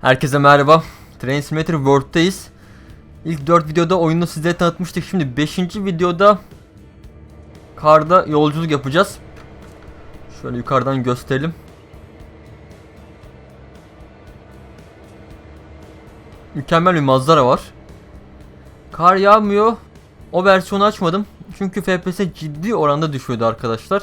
Herkese merhaba. Train Simulator World'tayız. İlk 4 videoda oyunu size tanıtmıştık. Şimdi 5. videoda karda yolculuk yapacağız. Şöyle yukarıdan gösterelim. Mükemmel bir manzara var. Kar yağmıyor. O versiyonu açmadım. Çünkü FPS ciddi oranda düşüyordu arkadaşlar.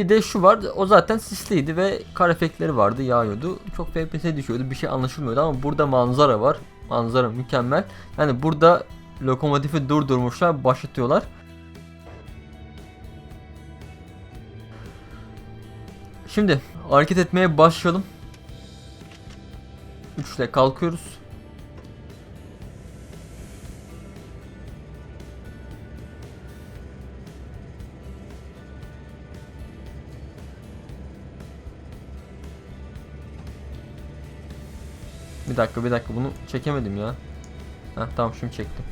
Bir de şu var o zaten sisliydi ve kar efektleri vardı yağıyordu. Çok FPS düşüyordu bir şey anlaşılmıyordu ama burada manzara var. Manzara mükemmel. Yani burada lokomotifi durdurmuşlar başlatıyorlar. Şimdi hareket etmeye başlayalım. 3 ile kalkıyoruz. Bir dakika bir dakika bunu çekemedim ya. Heh, tamam şimdi çektim.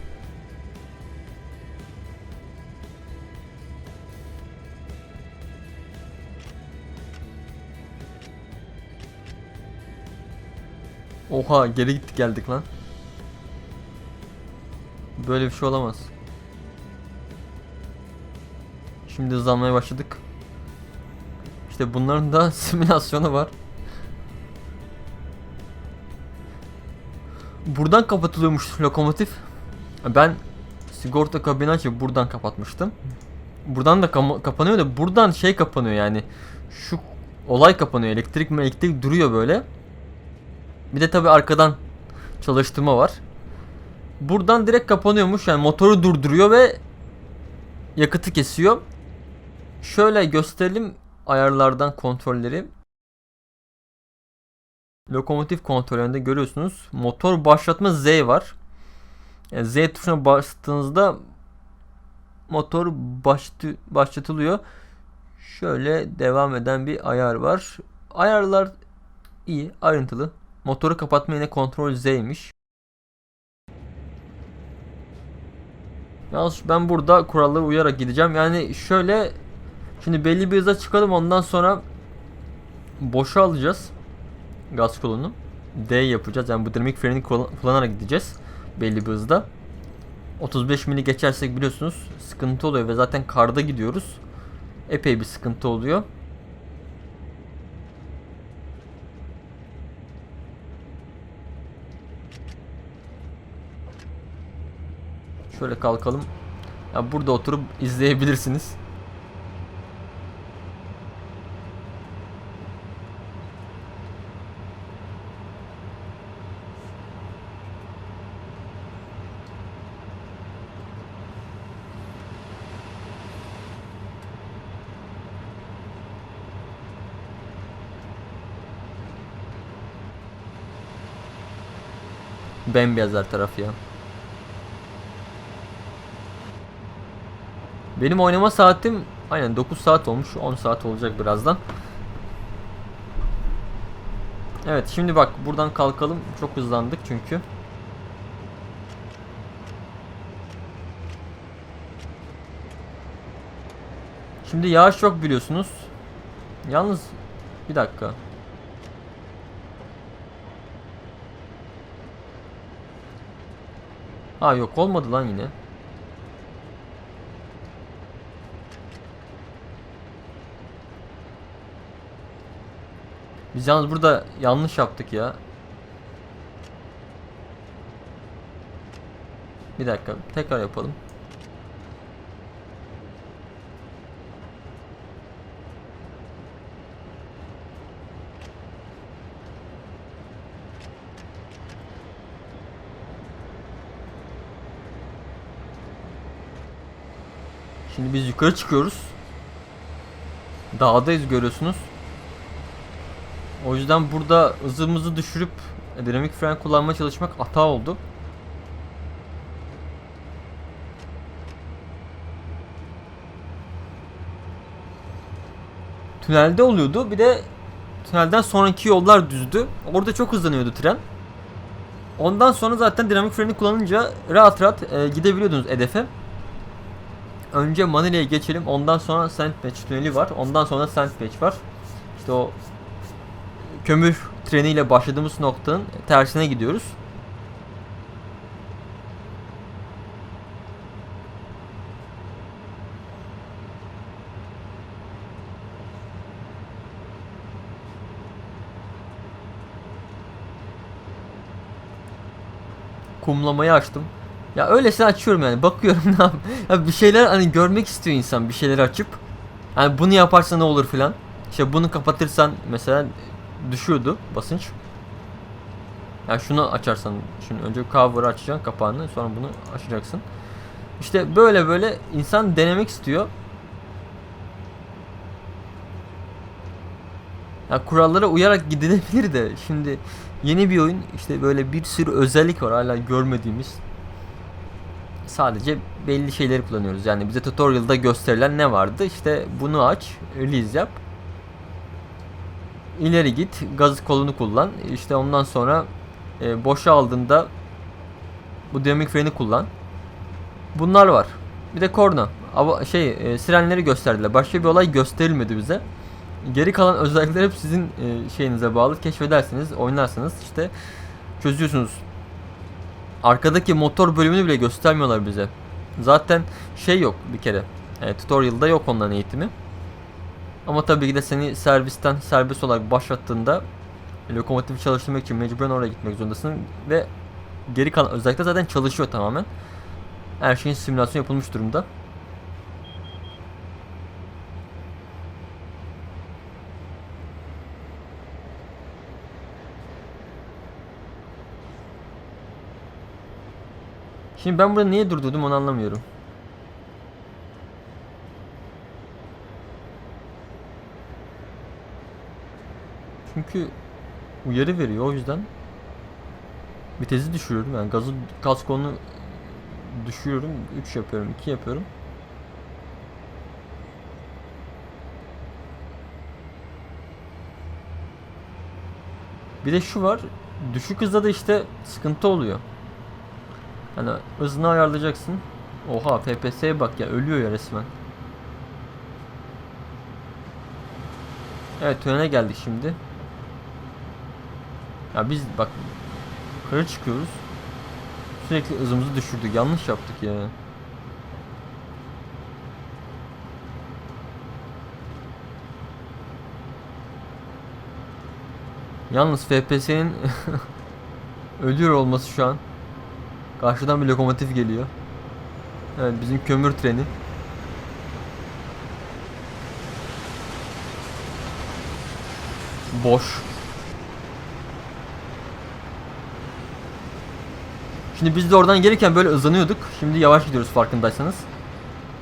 Oha geri gittik geldik lan. Böyle bir şey olamaz. Şimdi hızlanmaya başladık. İşte bunların da simülasyonu var. Buradan kapatılıyormuş lokomotif. Ben sigorta kabini açıp buradan kapatmıştım. Buradan da kapanıyor da buradan şey kapanıyor yani. Şu olay kapanıyor. Elektrik mi elektrik duruyor böyle. Bir de tabi arkadan çalıştırma var. Buradan direkt kapanıyormuş. Yani motoru durduruyor ve yakıtı kesiyor. Şöyle gösterelim ayarlardan kontrolleri. Lokomotif kontrolünde görüyorsunuz. Motor başlatma Z var. Z tuşuna bastığınızda motor başlatı, başlatılıyor. Şöyle devam eden bir ayar var. Ayarlar iyi, ayrıntılı. Motoru kapatma yine kontrol Z'ymiş. Yalnız ben burada kurallara uyarak gideceğim. Yani şöyle şimdi belli bir hıza çıkalım ondan sonra boşa alacağız gaz kolunu. D yapacağız. Yani bu dinamik freni kullan- kullanarak gideceğiz belli bir hızda. 35 mili geçersek biliyorsunuz sıkıntı oluyor ve zaten karda gidiyoruz. Epey bir sıkıntı oluyor. Şöyle kalkalım. Ya burada oturup izleyebilirsiniz. Bembeyaz her taraf ya. Benim oynama saatim aynen 9 saat olmuş. 10 saat olacak birazdan. Evet şimdi bak buradan kalkalım. Çok hızlandık çünkü. Şimdi yağış yok biliyorsunuz. Yalnız bir dakika. Ha yok olmadı lan yine. Biz yalnız burada yanlış yaptık ya. Bir dakika tekrar yapalım. Şimdi biz yukarı çıkıyoruz. Dağdayız görüyorsunuz. O yüzden burada hızımızı düşürüp dinamik fren kullanmaya çalışmak hata oldu. Tünelde oluyordu. Bir de tünelden sonraki yollar düzdü. Orada çok hızlanıyordu tren. Ondan sonra zaten dinamik freni kullanınca rahat rahat e, gidebiliyordunuz hedefe. Önce Manila'ya geçelim. Ondan sonra Sandwich tüneli var. Ondan sonra Sandwich var. İşte o kömür treniyle başladığımız noktanın tersine gidiyoruz. kumlamayı açtım. Ya öylesine açıyorum yani. Bakıyorum ne yap. Ya bir şeyler hani görmek istiyor insan bir şeyler açıp. Hani bunu yaparsa ne olur filan. İşte bunu kapatırsan mesela düşüyordu basınç. Yani şunu açarsan şimdi önce cover'ı açacaksın kapağını sonra bunu açacaksın. İşte böyle böyle insan denemek istiyor. Ya kurallara uyarak gidilebilir de şimdi yeni bir oyun işte böyle bir sürü özellik var hala görmediğimiz. Sadece belli şeyleri kullanıyoruz. Yani bize tutorial'da gösterilen ne vardı? İşte bunu aç, release yap. İleri git, gaz kolunu kullan. İşte ondan sonra e, boşa aldığında bu dinamik freni kullan. Bunlar var. Bir de korna. Ama şey e, sirenleri gösterdiler. Başka bir olay gösterilmedi bize. Geri kalan özellikler hep sizin e, şeyinize bağlı. Keşfedersiniz, oynarsınız işte çözüyorsunuz. Arkadaki motor bölümünü bile göstermiyorlar bize. Zaten şey yok bir kere. E, tutorial'da yok onların eğitimi. Ama tabii ki de seni servisten serbest olarak başlattığında lokomotifi çalıştırmak için mecburen oraya gitmek zorundasın ve geri kalan özellikle zaten çalışıyor tamamen. Her şeyin simülasyon yapılmış durumda. Şimdi ben burada niye durdurdum onu anlamıyorum. Çünkü uyarı veriyor o yüzden vitesi düşürüyorum. Yani gazı kaskonu düşürüyorum 3 yapıyorum 2 yapıyorum. Bir de şu var düşük hızda da işte sıkıntı oluyor Hani hızını ayarlayacaksın Oha FPS'ye bak ya ölüyor ya resmen Evet tünele geldik şimdi ya biz bak yukarı çıkıyoruz. Sürekli hızımızı düşürdük. Yanlış yaptık ya. Yalnız FPS'nin ölüyor olması şu an. Karşıdan bir lokomotif geliyor. Evet bizim kömür treni. Boş. Şimdi biz de oradan gelirken böyle hızlanıyorduk. Şimdi yavaş gidiyoruz farkındaysanız.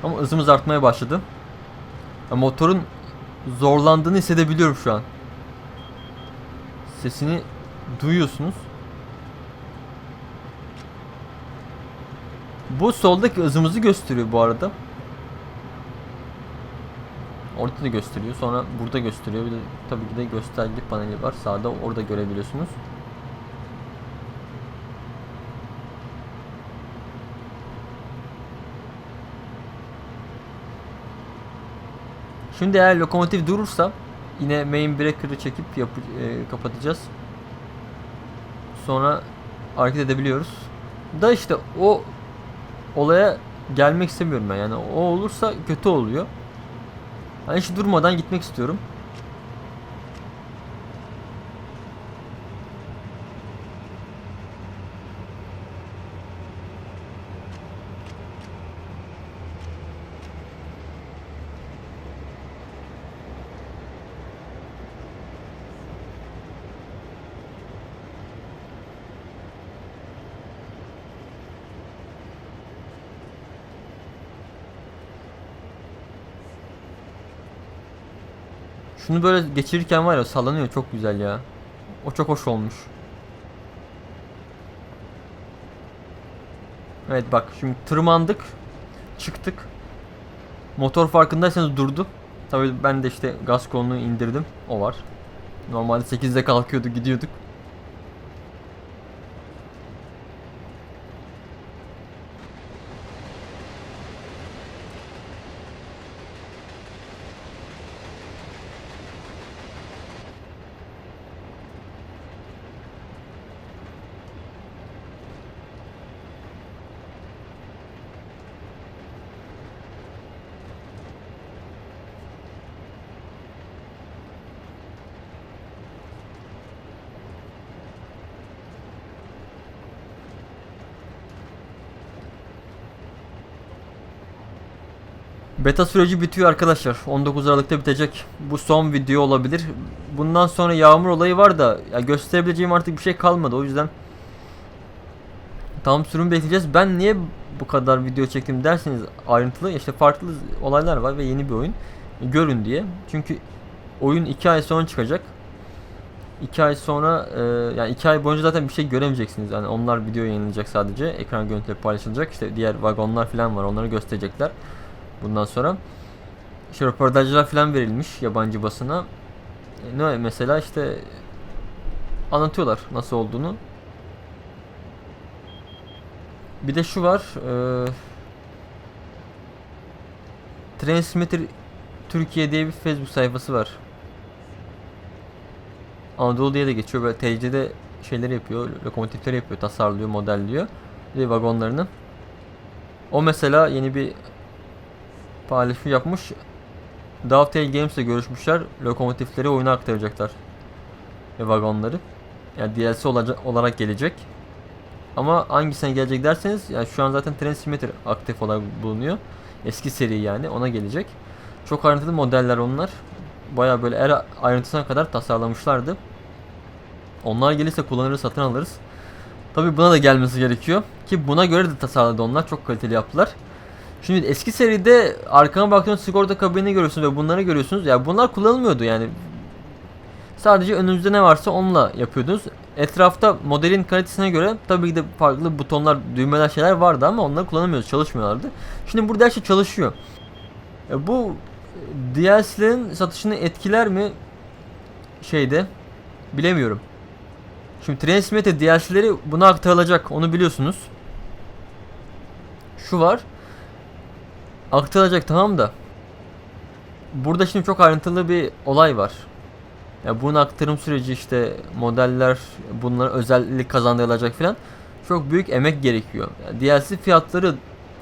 Ama hızımız artmaya başladı. Ya motorun zorlandığını hissedebiliyorum şu an. Sesini duyuyorsunuz. Bu soldaki hızımızı gösteriyor bu arada. Orada da gösteriyor. Sonra burada gösteriyor. Bir de tabii ki de gösterge paneli var. Sağda orada görebiliyorsunuz. Şimdi eğer lokomotif durursa yine main breaker'ı çekip yap e, kapatacağız. Sonra hareket edebiliyoruz. Da işte o olaya gelmek istemiyorum ben. Yani o olursa kötü oluyor. Ben hiç durmadan gitmek istiyorum. Şunu böyle geçirirken var ya sallanıyor çok güzel ya. O çok hoş olmuş. Evet bak şimdi tırmandık. Çıktık. Motor farkındaysanız durdu. Tabii ben de işte gaz kolunu indirdim. O var. Normalde 8'de kalkıyordu gidiyorduk. Beta süreci bitiyor arkadaşlar. 19 Aralık'ta bitecek. Bu son video olabilir. Bundan sonra yağmur olayı var da ya gösterebileceğim artık bir şey kalmadı. O yüzden tam sürüm bekleyeceğiz. Ben niye bu kadar video çektim derseniz ayrıntılı işte farklı olaylar var ve yeni bir oyun. Görün diye. Çünkü oyun 2 ay sonra çıkacak. 2 ay sonra e, yani 2 ay boyunca zaten bir şey göremeyeceksiniz. Yani onlar video yayınlanacak sadece. Ekran görüntüleri paylaşılacak. İşte diğer vagonlar falan var. Onları gösterecekler. Bundan sonra işte röportajlar falan verilmiş yabancı basına. E, ne mesela işte anlatıyorlar nasıl olduğunu. Bir de şu var. E, Transmitter Türkiye diye bir Facebook sayfası var. Anadolu diye de geçiyor. Böyle TC'de şeyleri yapıyor. Lokomotifleri yapıyor. Tasarlıyor, modelliyor. Ve vagonlarını. O mesela yeni bir paylaşım yapmış. Dovetail Games'le görüşmüşler. Lokomotifleri oyuna aktaracaklar. Ve vagonları. Yani DLC olarak gelecek. Ama hangisine gelecek derseniz yani şu an zaten Transmitter aktif olarak bulunuyor. Eski seri yani ona gelecek. Çok ayrıntılı modeller onlar. Baya böyle her ayrıntısına kadar tasarlamışlardı. Onlar gelirse kullanırız, satın alırız. Tabi buna da gelmesi gerekiyor. Ki buna göre de tasarladı onlar. Çok kaliteli yaptılar. Şimdi eski seride arkana baktığınız sigorta kabinini görüyorsunuz ve bunları görüyorsunuz. Ya yani bunlar kullanılmıyordu yani. Sadece önünüzde ne varsa onunla yapıyordunuz. Etrafta modelin kalitesine göre tabii ki de farklı butonlar, düğmeler şeyler vardı ama onları kullanamıyoruz, çalışmıyorlardı. Şimdi burada her şey çalışıyor. E bu DLC'lerin satışını etkiler mi? Şeyde bilemiyorum. Şimdi Transmete DLC'leri buna aktarılacak. Onu biliyorsunuz. Şu var. Aktarılacak tamam da. Burada şimdi çok ayrıntılı bir olay var. Ya bunun aktarım süreci işte modeller bunlara özellik kazandırılacak filan. Çok büyük emek gerekiyor. Yani DLC fiyatları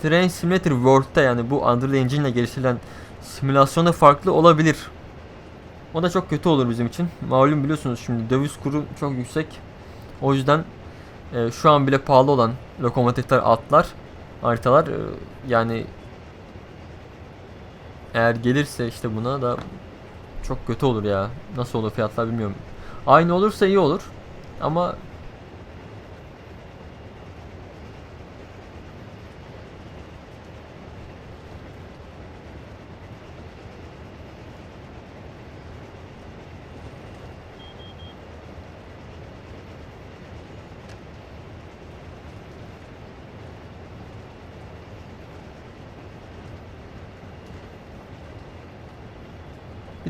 Train Simulator World'da yani bu Unreal Engine ile geliştirilen simülasyonda farklı olabilir. O da çok kötü olur bizim için. Malum biliyorsunuz şimdi döviz kuru çok yüksek. O yüzden e, şu an bile pahalı olan lokomotifler, atlar, haritalar e, yani eğer gelirse işte buna da çok kötü olur ya. Nasıl olur fiyatlar bilmiyorum. Aynı olursa iyi olur. Ama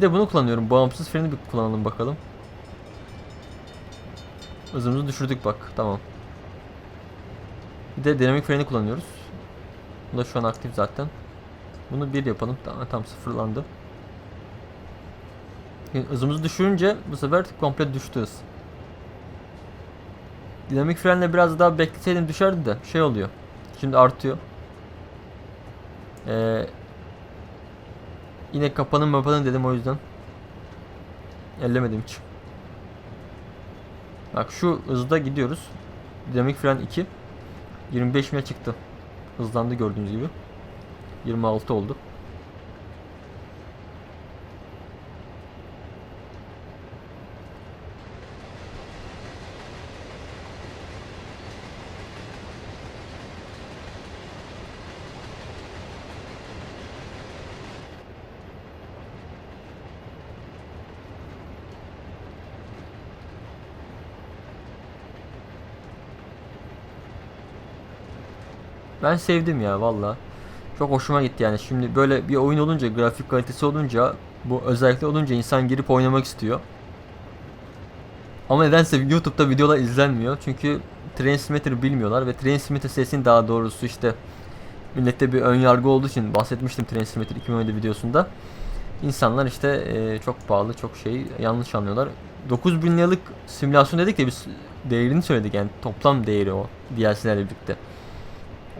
de bunu kullanıyorum. Bağımsız freni bir kullanalım bakalım. Hızımızı düşürdük bak. Tamam. Bir de dinamik freni kullanıyoruz. Bu da şu an aktif zaten. Bunu bir yapalım. Tamam, tam sıfırlandı. Hızımızı düşürünce bu sefer komple düştü hız. Dinamik frenle biraz daha bekleseydim düşerdi de şey oluyor. Şimdi artıyor. Ee, Yine kapanın mapanın dedim o yüzden. Ellemedim hiç. Bak şu hızda gidiyoruz. Dinamik fren 2. 25 mil çıktı. Hızlandı gördüğünüz gibi. 26 oldu. Ben sevdim ya valla. Çok hoşuma gitti yani. Şimdi böyle bir oyun olunca, grafik kalitesi olunca, bu özellikle olunca insan girip oynamak istiyor. Ama nedense YouTube'da videolar izlenmiyor. Çünkü Transmitter bilmiyorlar ve Transmitter sesini daha doğrusu işte millette bir ön yargı olduğu için bahsetmiştim Transmitter 2017 videosunda. İnsanlar işte e, çok pahalı, çok şey yanlış anlıyorlar. 9000 liralık simülasyon dedik de biz değerini söyledik yani toplam değeri o DLC'lerle birlikte.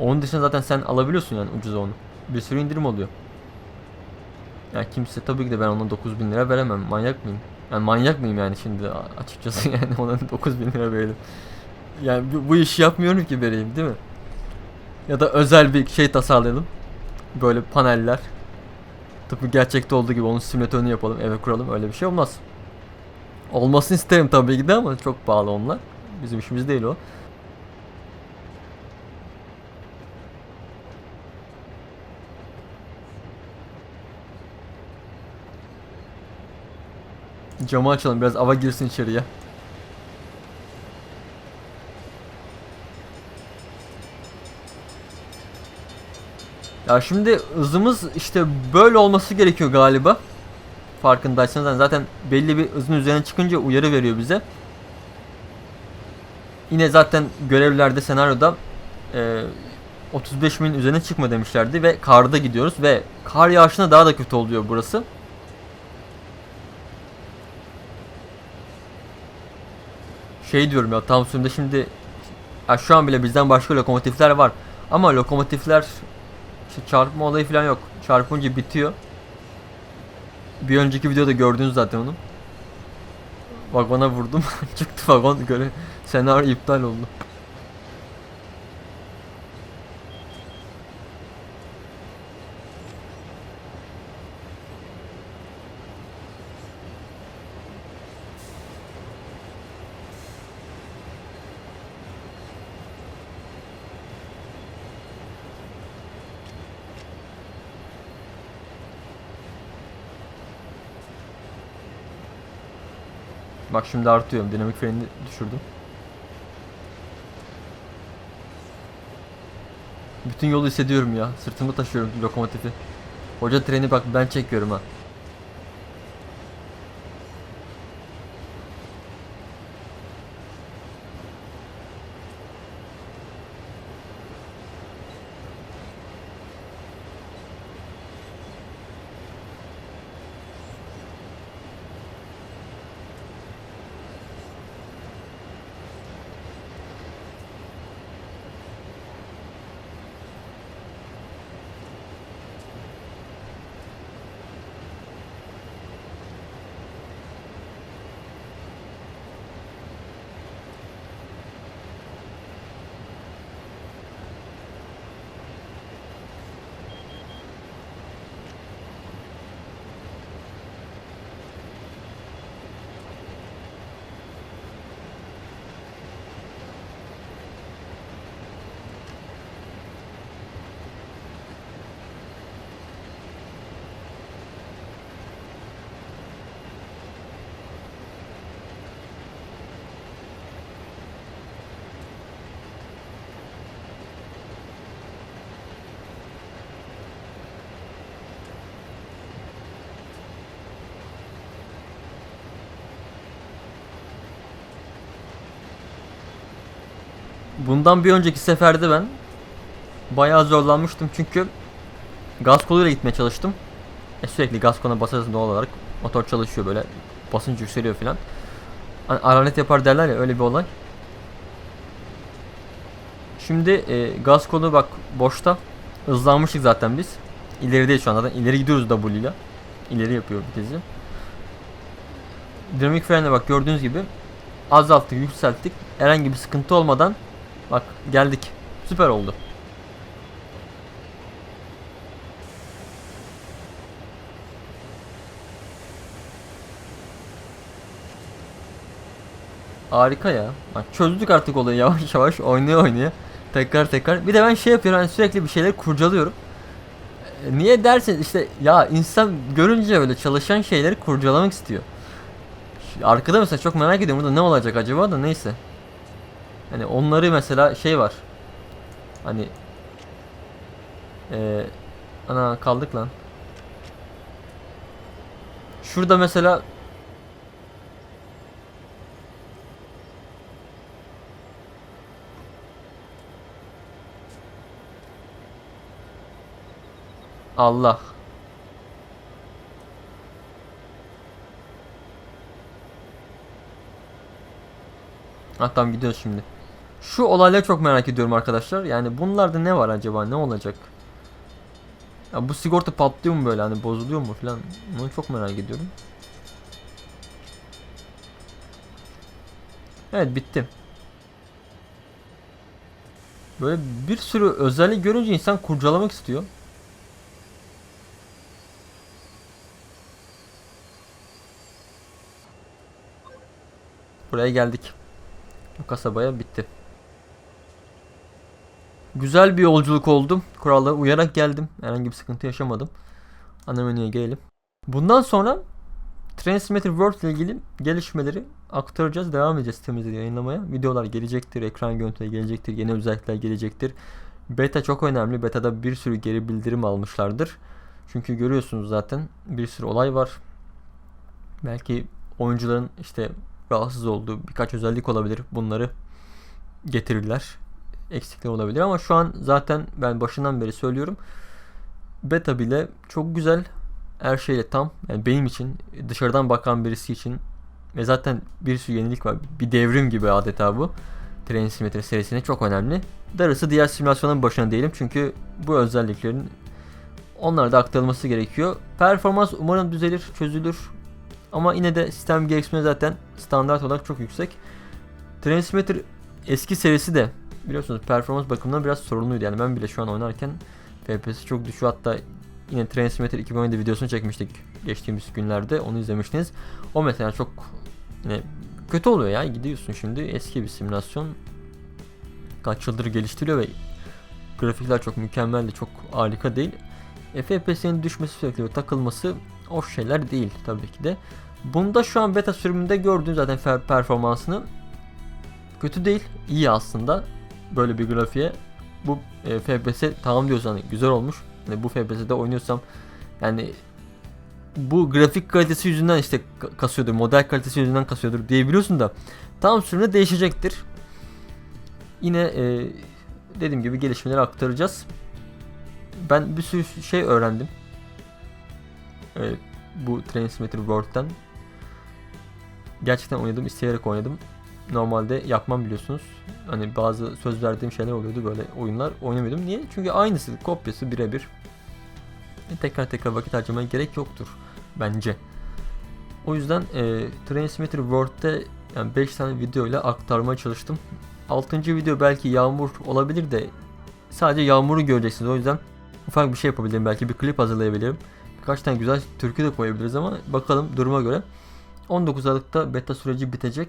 Onun dışında zaten sen alabiliyorsun yani ucuz onu. Bir sürü indirim oluyor. Yani kimse tabii ki de ben ona 9000 lira veremem. Manyak mıyım? Yani manyak mıyım yani şimdi açıkçası yani ona 9000 lira verelim. Yani bu, bu işi yapmıyorum ki vereyim değil mi? Ya da özel bir şey tasarlayalım. Böyle paneller. Tıpkı gerçekte olduğu gibi onun simülatörünü yapalım, eve kuralım. Öyle bir şey olmaz. Olmasını isterim tabii ki de ama çok pahalı onlar. Bizim işimiz değil o. Camı açalım biraz hava girsin içeriye. Ya şimdi hızımız işte böyle olması gerekiyor galiba. Farkındaysanız yani zaten belli bir hızın üzerine çıkınca uyarı veriyor bize. Yine zaten görevlerde senaryoda e, 35 milin üzerine çıkma demişlerdi ve karda gidiyoruz ve kar yağışına daha da kötü oluyor burası. Şey diyorum ya sürümde şimdi ya şu an bile bizden başka lokomotifler var. Ama lokomotifler işte çarpma olayı falan yok. Çarpınca bitiyor. Bir önceki videoda gördünüz zaten onu. Vagona vurdum. Çıktı vagon göre senaryo iptal oldu. Bak şimdi artıyorum. Dinamik freni düşürdüm. Bütün yolu hissediyorum ya. Sırtımda taşıyorum lokomotifi. Hoca treni bak ben çekiyorum ha. Bundan bir önceki seferde ben bayağı zorlanmıştım çünkü gaz koluyla gitmeye çalıştım. E sürekli gaz koluna basarız doğal olarak motor çalışıyor böyle basınç yükseliyor filan. Hani aralet yapar derler ya öyle bir olay. Şimdi e, gaz kolu bak boşta. Hızlanmıştık zaten biz. İlerideyiz şu anda. zaten. İleri gidiyoruz W ile. İleri yapıyor vitesi. Dinamik frenle bak gördüğünüz gibi azalttık, yükselttik. Herhangi bir sıkıntı olmadan bak geldik. Süper oldu. Harika ya. Bak çözdük artık olayı yavaş yavaş oynaya oynaya. Tekrar tekrar. Bir de ben şey yapıyorum hani sürekli bir şeyler kurcalıyorum. E, Niye dersin işte ya insan görünce öyle çalışan şeyleri kurcalamak istiyor. Arkada mesela çok merak ediyorum burada ne olacak acaba da neyse. Hani onları mesela şey var. Hani eee ana kaldık lan. Şurada mesela Allah. Ha tamam gidiyoruz şimdi. Şu olayları çok merak ediyorum arkadaşlar. Yani bunlarda ne var acaba? Ne olacak? Ya bu sigorta patlıyor mu böyle hani bozuluyor mu falan? Bunu çok merak ediyorum. Evet bitti. Böyle bir sürü özellik görünce insan kurcalamak istiyor. Buraya geldik. Bu kasabaya bitti. Güzel bir yolculuk oldu. Kurallara uyarak geldim. Herhangi bir sıkıntı yaşamadım. Ana menüye gelelim. Bundan sonra Transmitter World ile ilgili gelişmeleri aktaracağız. Devam edeceğiz sitemizde yayınlamaya. Videolar gelecektir. Ekran görüntüleri gelecektir. Yeni özellikler gelecektir. Beta çok önemli. Beta'da bir sürü geri bildirim almışlardır. Çünkü görüyorsunuz zaten bir sürü olay var. Belki oyuncuların işte rahatsız olduğu birkaç özellik olabilir. Bunları getirirler. Eksikler olabilir ama şu an zaten ben başından beri söylüyorum. Beta bile çok güzel. Her şeyle tam. Yani benim için dışarıdan bakan birisi için ve zaten bir sürü yenilik var. Bir devrim gibi adeta bu. Train Simulator serisine çok önemli. Darısı diğer simülasyonların başına değilim çünkü bu özelliklerin onlara da aktarılması gerekiyor. Performans umarım düzelir, çözülür. Ama yine de sistem gereksinimi zaten standart olarak çok yüksek. Train Simulator eski serisi de biliyorsunuz performans bakımından biraz sorunluydu. Yani ben bile şu an oynarken FPS çok düşüyor. Hatta yine Train Simulator 2017 videosunu çekmiştik geçtiğimiz günlerde. Onu izlemiştiniz. O mesela çok yine kötü oluyor ya. Gidiyorsun şimdi eski bir simülasyon. Kaç yıldır geliştiriyor ve grafikler çok mükemmel de çok harika değil. FPS'nin düşmesi sürekli ve takılması o şeyler değil tabii ki de. Bunda şu an beta sürümünde gördüğün zaten performansını kötü değil, iyi aslında. Böyle bir grafiğe bu e, FPS tamam diyorsan hani güzel olmuş. Yani bu FPS'de oynuyorsam yani bu grafik kalitesi yüzünden işte ka- kasıyordur, model kalitesi yüzünden kasıyordur diyebiliyorsun da tam sürümde değişecektir. Yine e, dediğim gibi gelişmeleri aktaracağız. Ben bir sürü şey öğrendim. E, bu Train Simulator World'den. Gerçekten oynadım, isteyerek oynadım. Normalde yapmam biliyorsunuz. Hani bazı söz verdiğim şeyler oluyordu böyle oyunlar oynamıyordum. Niye? Çünkü aynısı, kopyası birebir. E, tekrar tekrar vakit harcamaya gerek yoktur bence. O yüzden e, Train Simulator World'de yani 5 tane video ile aktarmaya çalıştım. 6. video belki yağmur olabilir de sadece yağmuru göreceksiniz. O yüzden ufak bir şey yapabilirim. Belki bir klip hazırlayabilirim. Birkaç tane güzel türkü de koyabiliriz ama bakalım duruma göre. 19 Aralık'ta beta süreci bitecek.